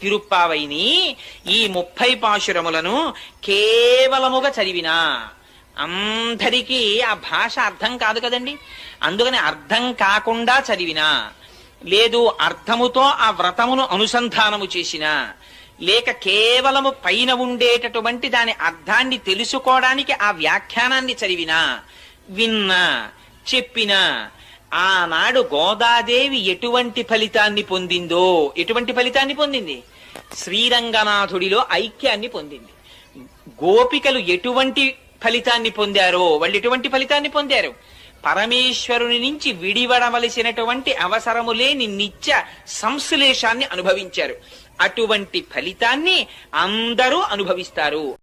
తిరుప్పావైని ఈ ముప్పై పాశురములను కేవలముగా చదివినా అందరికీ ఆ భాష అర్థం కాదు కదండి. అందుకని అర్థం కాకుండా చదివినా లేదు అర్థముతో ఆ వ్రతమును అనుసంధానము చేసినా లేక కేవలము పైన ఉండేటటువంటి దాని అర్థాన్ని తెలుసుకోవడానికి ఆ వ్యాఖ్యానాన్ని చదివినా విన్నా చెప్పినా ఆనాడు గోదాదేవి ఎటువంటి ఫలితాన్ని పొందిందో? ఎటువంటి ఫలితాన్ని పొందింది? శ్రీరంగనాథుడిలో ఐక్యాన్ని పొందింది. గోపికలు ఎటువంటి ఫలితాన్ని పొందారో? వాళ్ళు ఎటువంటి ఫలితాన్ని పొందారు? పరమేశ్వరుని నుంచి విడివడవలసినటువంటి అవసరము లేని నిత్య సంశ్లేషాన్ని అనుభవించారు. అటువంటి ఫలితాన్ని అందరూ అనుభవిస్తారు.